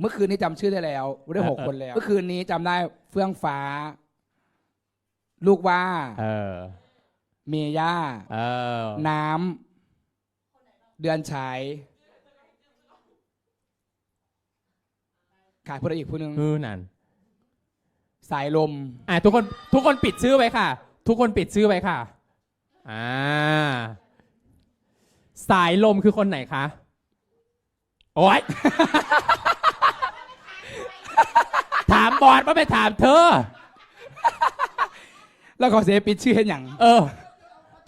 เมื่อคืนนี้จำชื่อได้แล้วได้หกเออคนแล้ว เมื่อคืนนี้จำได้เฟื่องฟ้า ลูกว่า เออ เมย่า เออ น้ำเดือนฉายขาดผู้ใดอีกผู้หนึ่งคือนั่น สายลม อะทุกคนทุกคนปิดชื่อไว้ค่ะ ทุกคนปิดชื่อไว้ค่ะ อ่า สายลมคือคนไหนคะ โอ๊ย ถามบอดมาไปถามเธอ แล้วเขาเสียปิดชื่อเห็นอย่างเออ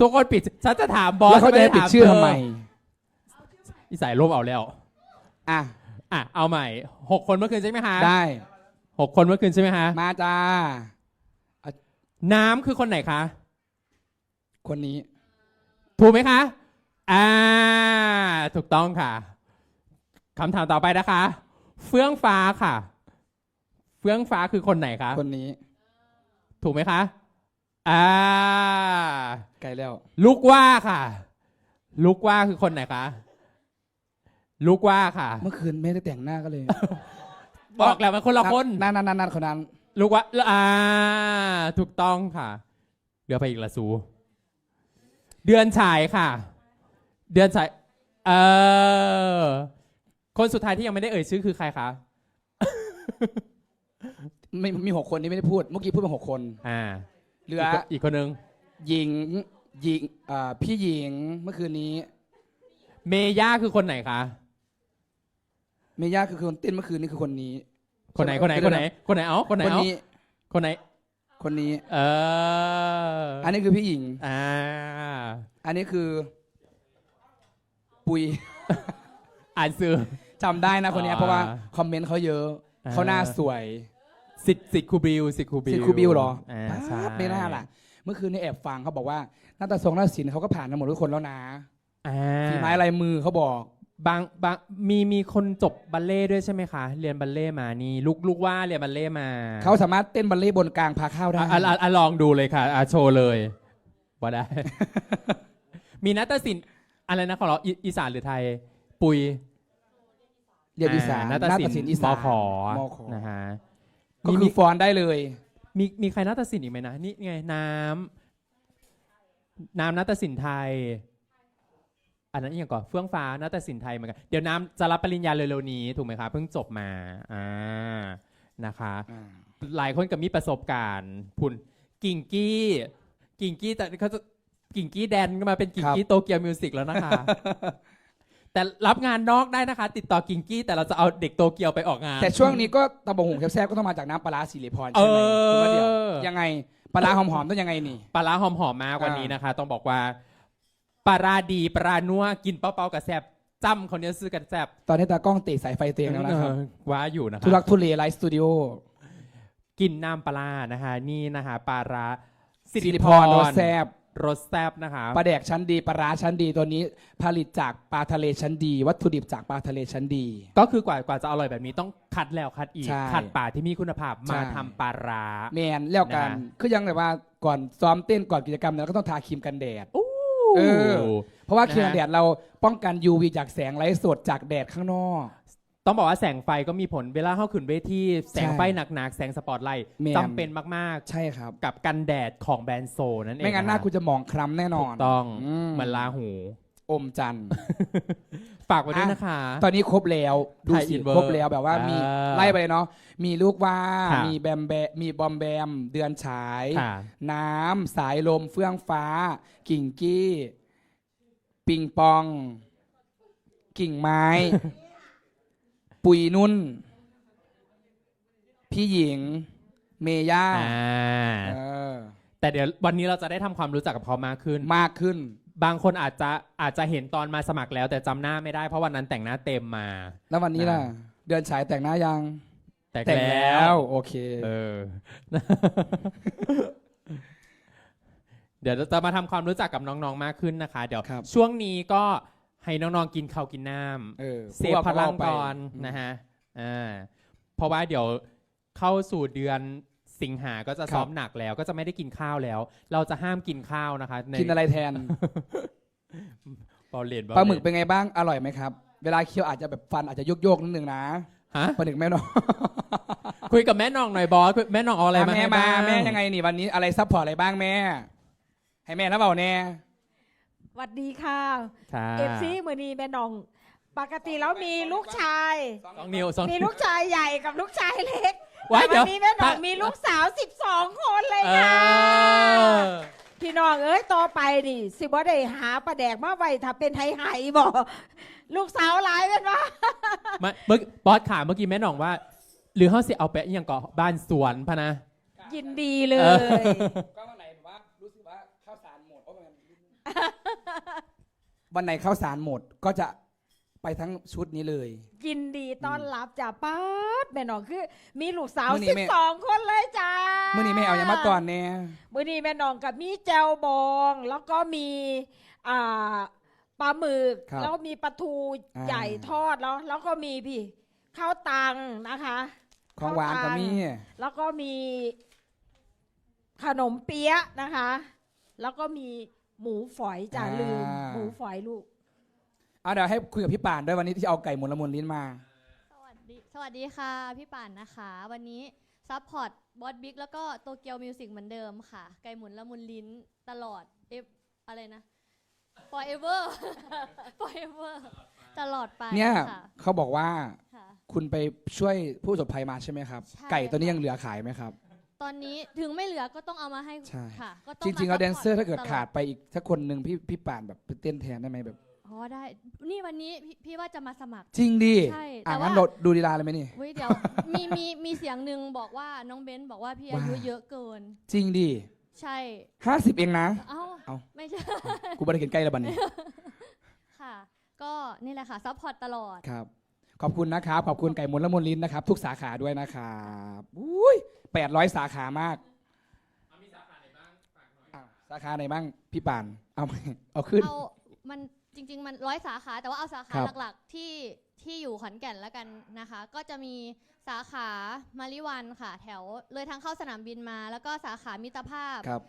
ทุกคนปิด ฉันจะถามบอสแล้วเขาจะให้ปิดถามชื่อเธทำไม อีสายลมเอาแล้ว อะ อะ เอาใหม่หกคนเมื่อคืนใช่ไหมคะได้หกคนเมื่อคืนใช่ไหมคะมาจ้า น้ำคือคนไหนคะ คนนี้ ถูกไหมคะ อ่า ถูกต้องค่ะคำถามต่อไปนะคะ เฟื่องฟ้าค่ะเฟื่องฟ้าคือคนไหนคะคนนี้ ถูกไหมคะอ่าไกลแล้ว ลูกว่าค่ะ ลูกว่าคือคนไหนคะลูกว่าค่ะ เมื่อคืนไม่ได้แต่งหน้าก็เลย บอกแล้วมันคนละคนนั่นนั่นนั่นนั่นคนนั้นลูกว่าอ่า ถูกต้องค่ะ เดือไปอีกละสูเดือนฉายค่ะ เดือนฉายเออคนสุดท้ายที่ยังไม่ได้เอ่ยชื่อคือใครคะ ไม่มีหกคนที่ไม่ได้พูด เมื่อกี้พูดมาหกคน อ่าเหลืออีกคนอีกคนนึงหญิงหญิงอ่าพี่หญิงเมื่อคืนนี้ เมย่าคือคนไหนคะ เมย่าคือคนเต้นเมื่อคืนนี้คือคนนี้ คนไหนคนไหนคนไหน คนไหนเอาคนไหนคนเอานี้คนไหน คนนี้ เอออัอันนี้คือพี่หญิง อ่าอันนี้คือ ปุย อ่านสื่อ จำได้นะคนเนี้ยอ่าเพราะว่าคอมเมนต์เขาเยอะอ่าเขาหน้าสวย สิทธิ์สิทธิ์คูบิวสิทธิ์คูบิวสิทธิ์ครูบิวเหรออ่าป๊าบใช่ไม่น่าล่ะ เมื่อคืนนี้แอบฟังเขาบอกว่าหน้าตาทรงหน้าศิลป์เขาก็ผ่านมาหมดทุกคนแล้วนะอ่าฝีไม้ลายมือเขาบอก บางบางมีมีคนจบบัลเล่ต์ด้วยใช่ไหมคะ เรียนบัลเล่ต์มานี่ลูกลูกว่าเรียนบัลเล่ต์มาเขาสามารถเต้นบัลเล่ต์บนกลางพาข้าวได้ อะอะอะอะลองดูเลยค่ะอะโชว์เลยว่าได้ มีนัตศิลป์อะไรนะของเราอีอีสานหรือไทย ปุยเรียนอีสานอ่านาฏศิลป์อีสานมขอมข นะฮะ ก็มีคืมีอฟอนได้เลย มีมีใครนาฏศิลป์อีกไหมนะ นี่ไงน้ำน้ำนาฏศิลป์ไทย อันนั้นอหย่างก่อนเฟื่องฟ้านาฏศิลป์ไทยเหมือนกันเดี๋ยวน้ำจะรับปริญญาเร็วๆนี้ถูกไหมคะเพิ่งจบมาอ่านะคะ หลายคนก็มีประสบการณ์พุ่นกิ่งกี้ กิ่งกี้แต่เขาจะกิ่งกี้แดนก็มาเป็นกิ่งครับกี้โตเกียวมิวสิกแล้วนะคะ แต่รับงานนอกได้นะคะ ติดต่อกิ่งกี้ แต่เราจะเอาเด็กโตเกียวไปออกงาน แต่ช่วงนี้ก็ตะบงหุงแซ่บๆก็ต้องมาจากน้ำปลาร้าสิริพรเอใช่ไหมคุณว่าเดี๋ยวอ ยังไงปลาร้าหอมๆต้องยังไงนี่ ปลาร้าหอมๆมากวันนี้นะคะ ต้องบอกว่าปลาร้าดีปลาร้านัวกินเป้าๆกับแซบจ้ำคนนี้ซื้อกันแซบตอนนี้ตากล้องเตะสายไฟเตียงแล้วนะครับเออว่าอยู่นะทุคะรักทุเลไลฟ์สตูดิโอ กินน้ำปลาร้านะคะ นี่นะคะปลาร้าสิสิริริพพรรรสแซ่บ รสแซบนะคะปลาแดกชั้นดีปลาร้าชั้นดีตัวนี้ ผลิตจากปลาทะเลชั้นดี วัตถุดิบจากปลาทะเลชั้นดี ก็คือกว่ากว่าจะอร่อยแบบนี้ต้องคัดแล้วคัดอีก ใช่คัดป่าที่มีคุณภาพใช่มาทำปลาร้า แมนแล้วกันนะคือยังแบบว่าก่อนซ้อมเต้นก่อนกิจกรรมเนี่ยเราก็ต้องทาครีมกันแดดอู้เออ เพราะว่านะฮะครีมกันแดดเราป้องกัน UV จากแสงไร้สดจากแดดข้างนอก ต้องบอกว่าแสงไฟก็มีผลเวลาเข้าขึ้นเวทีแสงใช่ไฟหนักๆ แสงสปอตไลท์แม่น จำเป็นมากใช่ครับ ๆ กับกันแดดของแบรนด์โซนั่นเองไม่งั้นหน้าะคุณจะหมองคล้ำแน่นถูอนกต้องมเหมือนลาหู อมจันทร์ ฝากไว้ด้วยนะคะ ตอนนี้ครบแล้วดูไทยสิอินเวอร์ครบแล้วแบบว่ามีอ่าไล่ไปเลยเนาะมีลูกว่าค่ะ มีแบมแบมีบอมแบม เดือนฉาย ค่ะ น้ำสายลมเฟื่องฟ้า กิ่งกี้ ปิงปอง กิ่งไม้ ปุยนุ่น พี่หญิง เมย่าอ่า เออแต่เดี๋ยววันนี้เราจะได้ทำความรู้จักกับเขามากขึ้น มากขึ้น บางคนอาจจะอาจจะเห็นตอนมาสมัครแล้ว แต่จำหน้าไม่ได้เพราะวันนั้นแต่งหน้าเต็มมา แล้ววันนี้ล่ะอ่าเดือนฉายแต่งหน้ายัง แต่งแต่งแล้แล้ววโอเค เออ เดี๋ยวจะมาทำความรู้จักกับน้องๆมากขึ้นนะคะ เดี๋ยวครับ ช่วงนี้ก็ ให้น้องๆกินข้าวกินน้เออำเซฟพลังไปก่อนนะฮะอ่าเพราะว่าเดี๋ยวเข้าสู่เดือนสิงหาก็จะซ้อมหนักแล้ว ก็จะไม่ได้กินข้าวแล้ว เราจะห้ามกินข้าวนะคะในกินอะไรแทนบอลเลนปลาหมึกเป็นไงบ้างอร่อยไหมครับ เวลาเคี้ยวอาจจะแบบฟันอาจจะโยกๆนิดนึงนะฮะประหนึ่งแม่น้องคุยกับแม่น้องหน่อยบอสคุยแม่น้องเอาอะไรมาแม่ให้มาบ้างแม่ยังไงนี่วันนี้อะไรซัพพอร์ตอะไรบ้างแม่ ให้แม่แล้วเปล่าแน่ สวัสดีค่ะค่ะเอฟซีมือนีแม่น้อง ปกติแล้วมีลูกชาย สองนิ้วสองมีลูกชายใหญ่กับลูกชายเล็กไว้แต่เดี๋ยววันนี้แม่น้องมีลูกสาว 12 คนเลยเอค่ะ อพี่น้องเอ้ยต่อไปดิสิบ่ได้หาปลาแดกมาไว้ถ้าเป็นไทยไห้บอกลูกสาวหลายเป็นวะมาเมื่อบอสขาเมื่อกี้แม่น้องว่า หรือเขาสิเอาไปอหย่างก่อบ้านสวนพะนะ ยินดีเลเออยก็วันไหนแบบว่ารู้สึกว่าข้าวสารหมด วันไหนข้าวสารหมดก็จะไปทั้งชุดนี้เลย ยินดีต้อนรับจ้าป้าดแม่น้องคือ มีลูกสาวมื้อนี้แม่12คนเลยจ้าเมื่อนี้ไม่เอาอย่างมาก่อนแน่ มื้อนี้แม่น้องกับมีแจวบอง แล้วก็มีอ่าปลาหมึกครับแล้วมีปลาทูอ่า ใหญ่ทอดแล้วแล้วก็มีพี่ข้าวตังนะคะ ของหวานก็มี แล้วก็มีขนมเปี๊ยะนะคะ แล้วก็มี หมูฝอยจ้าลืม หมูฝอยลูกเอาเดี๋ยวให้คุยกับพี่ป่านด้วยวันนี้ที่เอาไก่หมุนละมุนลิ้นมา สวัสดีสวัสดีค่ะ พี่ป่านนะคะ วันนี้ซัพพอร์ตบอสบิ๊กแล้วก็โตเกียวมิวสิกเหมือนเดิมค่ะ ไก่หมุนละมุนลิ้นตลอดเอฟอะไรนะ forever forever ตลอดไปเนี่ยค่ะเขาบอกว่าค่ะ คุณไปช่วยผู้ประสบภัยมาใช่ไหมครับ ใช่ไก่ตัวนี้ยังเหลือขายไหมครับ ตอนนี้ถึงไม่เหลือก็ต้องเอามาให้ใช่ ค่ะ ก็ต้จองริงๆมาแล้วแดนเซอร์ถ้าเกิดตลขาดไปอีกสักคนหนึ่งพี่พี่ป่านแบบไปเต้นแทนได้ไหมแบบ อ๋อได้ นี่วันนี้พี่พี่ว่าจะมาสมัคร จริงดิใช่อะแต่งั้นว่าเราดูดีลาเลยไหมนี่ เว้ยเดี๋ยว มีมีมีเสียงหนึ่งบอกว่าน้องเบนซ์บอกว่าพี่อายุว่า เยอะเกิน จริงดิใช่ ห้าสิบเองนะ เอ้าเอ้า ไม่ใช่ กูไม่ได้เห็นใกล้แล้วบันนี้ ค่ะ ก็นี่แหละค่ะซัพพอร์ตตลอด ครับ ขอบคุณนะครับ ขอบคุณไก่หมุนละมุนลิ้นนะครับ ทุกสาขาด้วยนะครับอุ้ย แปดร้อยสาขามากอ้าวสาขาไหนบ้างพี่ป่านเอาไหมเอาขึ้น เอา มันจริง ๆ มันร้อยสาขา แต่ว่าเอาสาขาครับ หลักๆที่ที่อยู่ขอนแก่นแล้วกันนะคะ ก็จะมีสาขามาริวันค่ะ แถวเลยทางเข้าสนามบินมา แล้วก็สาขามิตรภาพครับ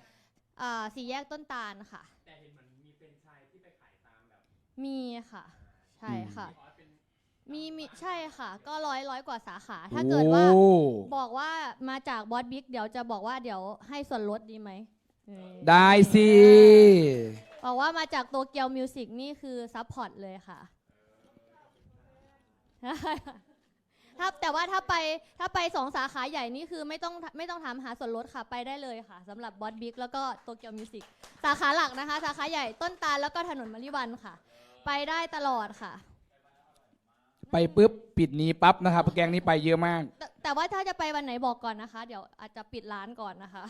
อ่าสี่แยกต้นตาลค่ะ แต่เห็นเหมือนมีเป็นชายที่ไปขายตามแบบมีค่ะ ใช่ค่ะ มี มีใช่ค่ะ ก็ร้อยร้อยกว่าสาขา ถ้าเกิดว่า โอ้บอกว่ามาจากบอสบิ๊กเดี๋ยวจะบอกว่าเดี๋ยวให้ส่วนลดดีไหมเออได้สิบอกว่ามาจากโตเกียวมิวสิกนี่คือซัพพอร์ตเลยค่ะ ถ้าแต่ว่าถ้าไปถ้าไปสองสาขาใหญ่นี่คือไม่ต้องไม่ต้องถามหาส่วนลดค่ะไปได้เลยค่ะสำหรับบอสบิ๊กแล้วก็โตเกียวมิวสิกสาขาหลักนะคะ สาขาใหญ่ต้นตาลแล้วก็ถนนมะลิวันค่ะ ไปได้ตลอดค่ะ ไปปุ๊บปิดนี้ปั๊บนะครับแกงนี้ไปเยอะมาก แต่แต่ว่าถ้าจะไปวันไหนบอกก่อนนะคะ เดี๋ยวอาจจะปิดร้านก่อนนะคะ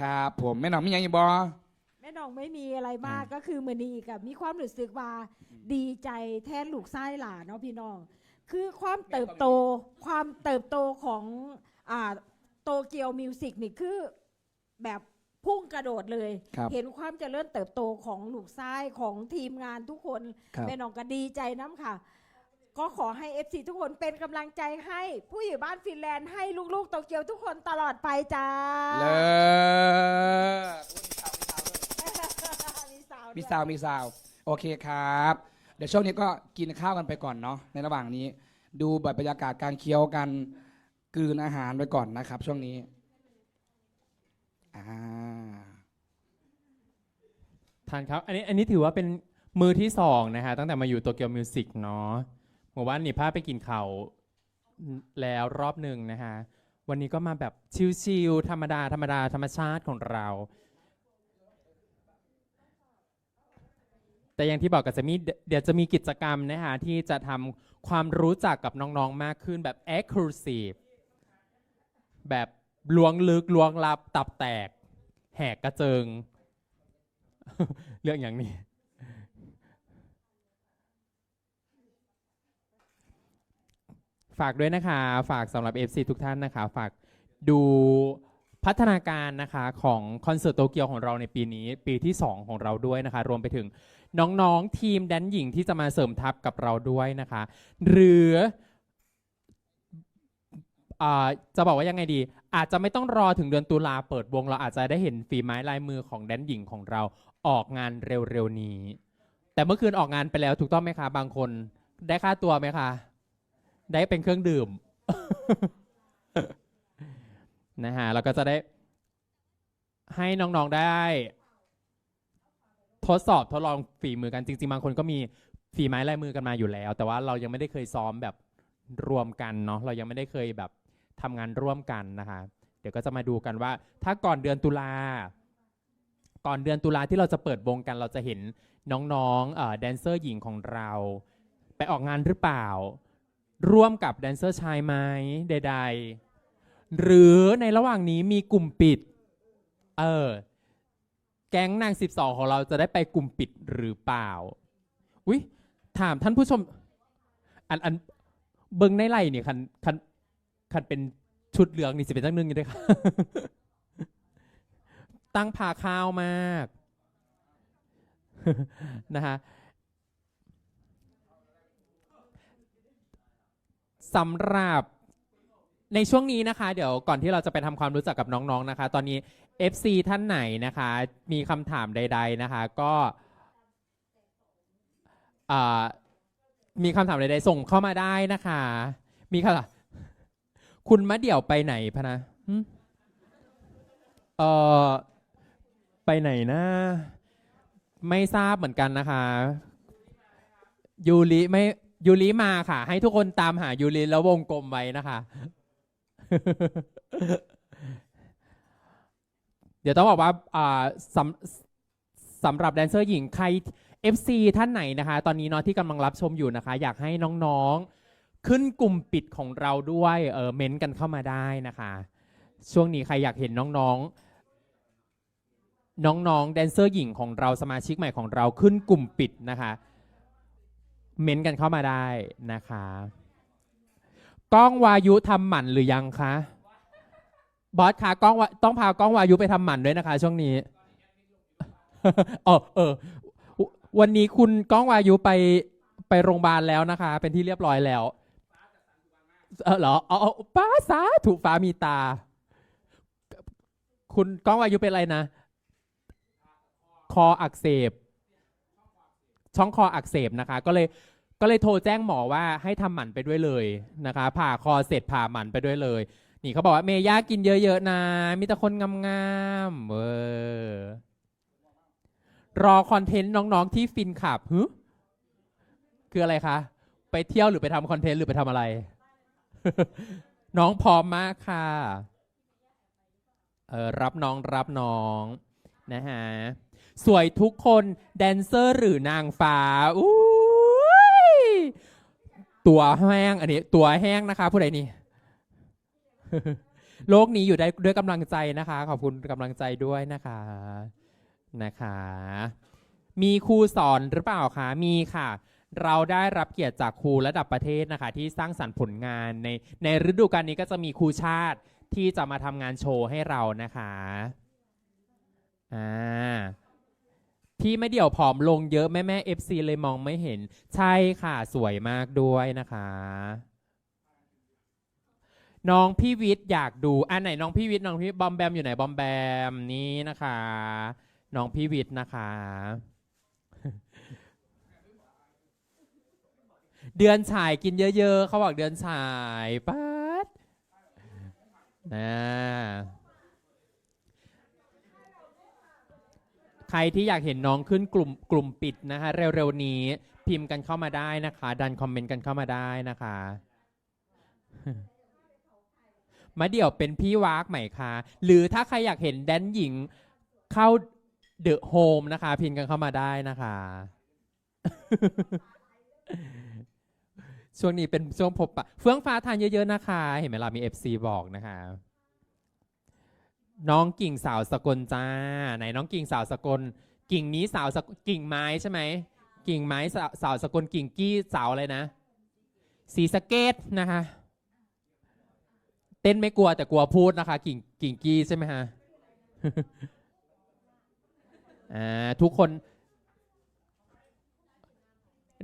ครับผมแม่หนองมีอย่างอีกบอ แม่น้องไม่มีอะไรมากอ่าก็คือมือนี้กับมีความรู้สึกว่าดีใจแทนลูกไส้หลานเนาะพี่น้อง คือความเติบโตความเติบโตของอ่าโตเกียวมิวสิกนี่คือแบบ พุ่งกระโดดเลย ครับเห็นความเจริญเติบโตของลูกไส้ของทีมงานทุกคนครับ แม่น้องก็ดีใจน้ำค่ะ ก็ขอให้ FC ทุกคนเป็นกำลังใจให้ ผู้อยู่บ้านฟินแลนด์ให้ลูกๆโตเกียวทุกคนตลอดไปจ้าเลิศมีสาวมีซาวมีซาวโอเคครับ เดี๋ยวช่วงนี้ก็กินข้าวกันไปก่อนเนาะในระหว่างนี้ ดูบรรยากาศการเคี้ยวกันกลืนอาหารไปก่อนนะครับ ช่วงนี้ อ่าทานครับ อันนี้อันนี้ถือว่าเป็นมือที่สองนะคะตั้งแต่มาอยู่โตเกียวมิวสิกเนาะหมู่บ้านนี่พาไปกินเขาวแล้วรอบหนึ่งนะคะวันนี้ก็มาแบบชิลๆธรรมดา ธรรมดา ธรรมชาติของเรา แต่อย่างที่บอกก็จะมีเดี๋ยวจะมีกิจกรรมนะคะที่จะทำความรู้จักกับน้องๆมากขึ้นแบบ exclusive แบบ ล้วงลึกล้วงลับตับแตก แหกกระเจิง เรื่องอย่างนี้ ฝากด้วยนะคะ ฝากสำหรับ FC ทุกท่านนะคะ ฝากดูพัฒนาการนะคะของคอนเสิร์ตโตเกียวของเราในปีนี้ ปีที่ 2 ของเราด้วยนะคะ รวมไปถึงน้องๆทีมแดนหญิงที่จะมาเสริมทัพกับเราด้วยนะคะ หรืออจะบอกว่ายังไงดี อาจจะไม่ต้องรอถึงเดือนตุลาเปิดวงเราอาจจะได้เห็นฝีไม้ลายมือของแดนหญิงของเราออกงานเร็วๆนี้ แต่เมื่อคืนออกงานไปแล้วถูกต้องไหมคะบางคนได้ค่าตัวไหมคะได้เป็นเครื่องดื่มนะฮะแล้วก็จะได้ให้น้องๆได้ ทดสอบทดลองฝีมือกันจริงๆบางคนก็มีฝีไม้ลายมือกันมาอยู่แล้ว แต่ว่าเรายังไม่ได้เคยซ้อมแบบรวมกันเนาะเรายังไม่ได้เคยแบบ ทำงานร่วมกันนะคะ เดี๋ยวก็จะมาดูกันว่า ถ้าก่อนเดือนตุลาก่อนเดือนตุลาที่เราจะเปิดวงกันเราจะเห็นน้องๆแดนเซอร์หญิงของเรา ไปออกงานหรือเปล่า ร่วมกับแดนเซอร์ชายไหมใด ๆ หรือในระหว่างนี้มีกลุ่มปิด เออ แก๊งนาง 12 ของเราจะได้ไปกลุ่มปิดหรือเปล่าอุ้ยถามท่านผู้ชม อันอันเบิงในไล่เนี่ยคันคัน คันเป็นชุดเหลืองนี่สิเป็นตั้งหนึงอยู่ด้วยค่ะตั้งพาข้าวมากนะฮะสำหรับในช่วงนี้นะคะ เดี๋ยวก่อนที่เราจะไปทำความรู้จักกับน้องๆนะคะ ตอนนี้ FC ท่านไหนนะคะ มีคำถามใด ๆนะคะ ก็มีคำถามใดๆส่งเข้ามาได้นะคะ มีค่ะ คุณมะเดี่ยวไปไหนพะนะเออไปไหนนะ ไม่ทราบเหมือนกันนะคะ ยูริไม่ยูริมาค่ะ ให้ทุกคนตามหายูริแล้ววงกลมไว้นะคะ เดี๋ยวต้องบอกว่าอ่าสำสำหรับแดนเซอร์หญิงใคร FC ท่านไหนนะคะ ตอนนี้เนาะที่กำลังรับชมอยู่นะคะ อยากให้น้องๆ ขึ้นกลุ่มปิดของเราด้วยเออเม้นต์กันเข้ามาได้นะคะ ช่วงนี้ใครอยากเห็นน้องๆ น้องๆแดนเซอร์หญิงของเราสมาชิกใหม่ของเราขึ้นกลุ่มปิดนะคะ เม้นต์กันเข้ามาได้นะคะกล้องวายุทำหมันหรือยังคะบอสคะกล้องวาต้องพากล้องวายุไปทำหมันด้วยนะคะ ช่วงนี้เออเออววันนี้คุณก้องวายุไปไปโรงพยาบาลแล้วนะคะ เป็นที่เรียบร้อยแล้ว เออเหรอเอาเอาป้าสาถูกฟ้ามีตา คุณก้องวายุเป็นอะไรนะ คออักเสบ ช่องคออักเสบนะคะ ก็เลยก็เลยโทรแจ้งหมอว่าให้ทำหมันไปด้วยเลยนะคะ ผ่าคอเสร็จผ่าหมันไปด้วยเลย นี่เขาบอกว่าเมย่ากินเยอะๆนะมีแต่คนงามๆเออรอคอนเทนต์น้องๆที่ฟินขับฮึคืออะไรคะ ไปเที่ยวหรือไปทำคอนเทนต์หรือไปทำอะไร น้องพร้อมมากค่ะเออรับน้องรับน้องนะฮะสวยทุกคนแดนเซอร์หรือนางฟ้าอุ้ยตัวแห้งอันนี้ตัวแห้งนะคะผู้ใดนี่ โลกนี้อยู่ได้ด้วยกำลังใจนะคะ ขอบคุณกำลังใจด้วยนะคะนะคะ มีครูสอนหรือเปล่าคะมีค่ะ เราได้รับเกียรติจากครูระดับประเทศนะคะ ที่สร้างสรรค์ผลงานในในฤดูกาลนี้ก็จะมีครูชาติที่จะมาทำงานโชว์ให้เรานะคะอ่าพี่ไม่เดี่ยวผอมลงเยอะแม่แม่เอฟซีเลยมองไม่เห็น ใช่ค่ะสวยมากด้วยนะคะ น้องพี่วิทย์อยากดูอันไหนน้องพี่วิทย์น้องพี่บอมแบมอยู่ไหนบอมแบมนี่นะคะ น้องพี่วิทย์นะคะ เดือนฉายกินเยอะๆเขาบอกเดือนฉายปัดนะใครที่อยากเห็นน้องขึ้นกลุ่มกลุ่มปิดนะคะเร็วๆนี้พิมพ์กันเข้ามาได้นะคะ ดันคอมเมนต์กันเข้ามาได้นะคะมาเดี่ยวเป็นพี่วากไหม่คะหรือถ้าใครอยากเห็นแดนหญิงเข้าเดอะโฮมนะคะ พิมพ์กันเข้ามาได้นะคะ ช่วงนี้เป็นช่วงพบปะเฟื่องฟ้าทานเยอะ ๆ นะคะ เห็นไหมล่ะมี FC บอกนะคะ น้องกิ่งสาวสกลจ้าไหนน้องกิ่งสาวสกล กิ่งนี้สาวสกกิ่งไม้ใช่ไหมกิ่งไม้สาวสาวสกลกิ่งกี้สาวอะไรนะสีสเกตนะคะ เต้นไม่กลัวแต่กลัวพูดนะคะ กิ่งกิ่งกี้ใช่ไหมฮะอ่าทุกคน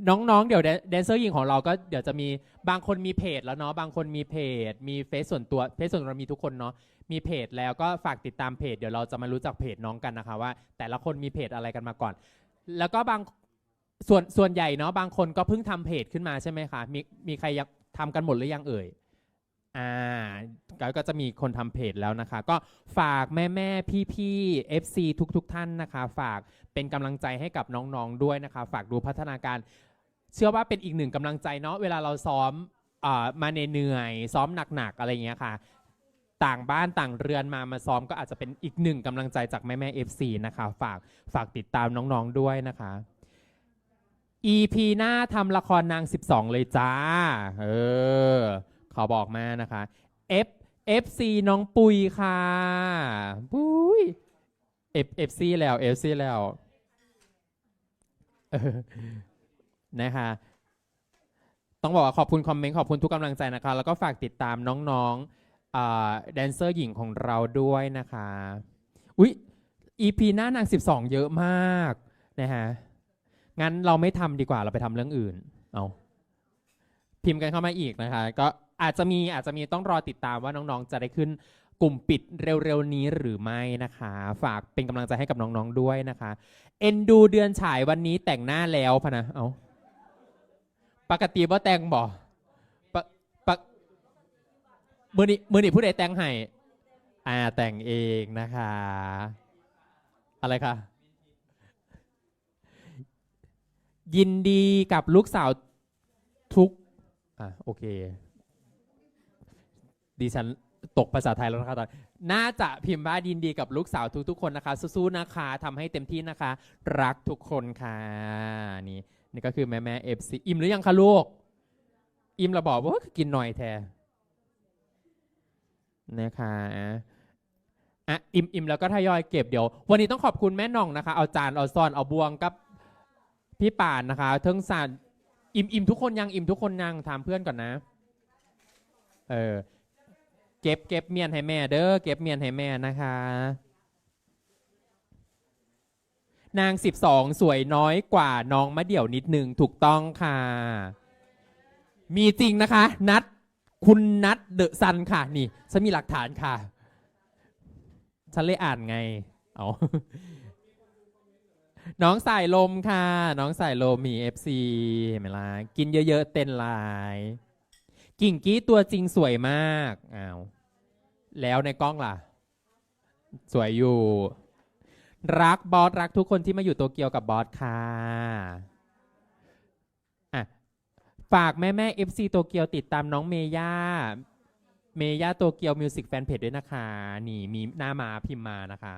น้องๆ เดี๋ยวแดนเซอร์หญิงของเราก็เดี๋ยวจะมีบางคนมีเพจแล้วเนาะบางคนมีเพจ มีเฟซส่วนตัวเฟซส่วนตัวเรามีทุกคนเนาะมีเพจแล้วก็ฝากติดตามเพจเดี๋ยวเราจะมารู้จักเพจน้องกันนะคะว่า แต่ละคนมีเพจอะไรกันมาก่อน แล้วก็บางส่วนส่วนใหญ่เนาะบางคนก็เพิ่งทำเพจขึ้นมาใช่ไหมคะมีมีใครยังทำกันหมดหรือยังเอ่ยอ่าก็ก็จะมีคนทำเพจแล้วนะคะ ก็ฝากแม่แม่พี่พี่ๆ FC ทุกทุกๆท่านนะคะ ฝากเป็นกำลังใจให้กับน้องๆด้วยนะคะ ฝากดูพัฒนาการ เชื่อว่าเป็นอีกหนึ่งกำลังใจเนาะเวลาเราซ้อมอ่ามาเหนื่อยๆซ้อมหนักๆอะไรอย่างเงี้ยค่ะ ต่างบ้านต่างเรือนมามาซ้อมก็อาจจะเป็นอีกหนึ่งกำลังใจจากแม่แม่ FC นะคะฝากฝากติดตามน้องๆด้วยนะคะ EP หน้าทำละครนาง 12 เลยจ้า เออ ขอบอกมานะคะ F FC น้องปุยค่ะปุย F FC แล้ว FC แล้วเออ นะคะต้องบอกว่าขอบคุณคอมเมนต์ขอบคุณทุกกำลังใจนะคะ แล้วก็ฝากติดตามน้องๆแดนเซอร์หญิงของเราด้วยนะคะอุ๊ย EP หน้านาง 12 เยอะมากนะฮะงั้นเราไม่ทำดีกว่าเราไปทำเรื่องอื่นเอาพิมพ์กันเข้ามาอีกนะคะ ก็อาจจะมีอาจจะมีต้องรอติดตามว่าน้องๆจะได้ขึ้นกลุ่มปิดเร็วๆนี้หรือไม่นะคะ ฝากเป็นกำลังใจให้กับน้องๆด้วยนะคะ เอ็นดูเดือนฉายวันนี้แต่งหน้าแล้วพะนะเอา ปกติว่าแต่งบ่ปะปะมือนี้มือนี้ผู้ใดแต่งให้อ่าแต่งเองนะคะ อะไรคะยินดีกับลูกสาวทุก อะโอเค ดิฉันตกภาษาไทยแล้วนะคะตอนน่าจะพิมพ์ว่ายินดีกับลูกสาวทุกๆคนนะคะ สู้ๆนะคะทำให้เต็มที่นะคะ รักทุกคนค่ะนี่ นี่ก็คือแม่แม่เอฟซีอิ่มหรือยังคะลูก อิ่มเราบอกว่ากินหน่อยแทนนะคะอะอิ่มอิ่มแล้วก็ทยอยเก็บเดี๋ยว วันนี้ต้องขอบคุณแม่น่องนะคะ เอาจานเอาซ่อนเอาบวงกับพี่ป่านนะคะเทิงสารอิ่มอิ่มทุกคนยังอิ่มทุกคนยังถามเพื่อนก่อนนะ เออเก็บเก็บเมียนให้แม่เด้อเก็บเมียนให้แม่นะคะ นาง 12 สวยน้อยกว่าน้องมะเดี่ยวนิดนึงถูกต้องค่ะ มีจริงนะคะ นัดคุณนัดเดอะซันค่ะ นี่ฉันมีหลักฐานค่ะ ฉันเลยอ่านไง เอาน้องสายลมค่ะ น้องสายลมมี FC เห็นไหมล่ะกินเยอะๆ เต้นลาย กิ่งกี้ตัวจริงสวยมากอ้าวแล้วในกล้องล่ะ สวยอยู่ รักบอสรักทุกคนที่มาอยู่โตเกียวกับบอสค่ะอะฝากแม่แม่ FC โตเกียวติดตามน้องเมย่าเมย่าโตเกียวมิวสิกแฟนเพจด้วยนะคะ นี่มีหน้ามาพิมพ์มานะคะ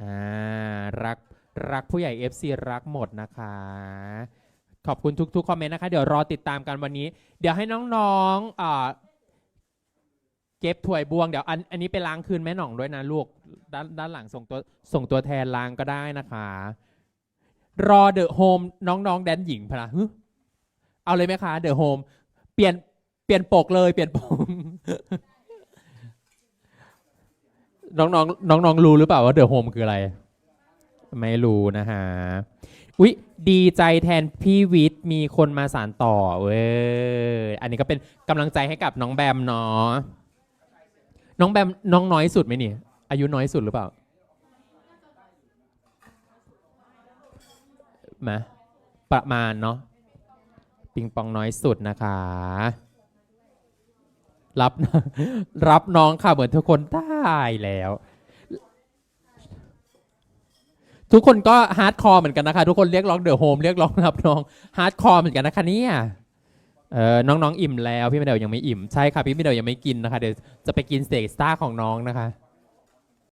อ่า รักรักผู้ใหญ่ FC รักหมดนะคะ ขอบคุณทุกๆคอมเมนต์นะคะ เดี๋ยวรอติดตามกันวันนี้ เดี๋ยวให้น้องๆอ่า เก็บถ้วยบวงเดี๋ยวอันอันนี้ไปล้างคืนแม่หน่องด้วยนะลูกด้านด้านหลังส่งตัวส่งตัวแทนล้างก็ได้นะคะ รอเดอะโฮมน้องๆ แดนหญิงพะนะฮึเอาเลยไหมคะเดอะโฮมเปลี่ยนเปลี่ยนปกเลยเปลี่ยนปกน้องๆน้องๆรู้หรือเปล่าว่าเดอะโฮมคืออะไร ไม่รู้นะฮะอุ๊ยดีใจแทนพี่วิทย์มีคนมาสารต่อเว้ยอันนี้ก็เป็นกำลังใจให้กับน้องแบมเนาะ น้องแบมน้องน้อยสุดไหมนี่อายุน้อยสุดหรือเปล่ามาประมาณเนาะปิงปองน้อยสุดนะคะ รับ รับน้องค่ะ เหมือนทุกคนได้แล้ว ทุกคนก็ฮาร์ดคอร์เหมือนกันนะคะ ทุกคนเรียกร้องเดอะโฮมเรียกร้องรับน้องฮาร์ดคอร์เหมือนกันนะคะเนี่ย เออน้องๆอิ่มแล้วพี่มิเดวยังไม่อิ่มใช่ค่ะพี่มิเดวยังไม่กินนะคะเดี๋ยวจะไปกินสเต็กสตาร์ของน้องนะคะ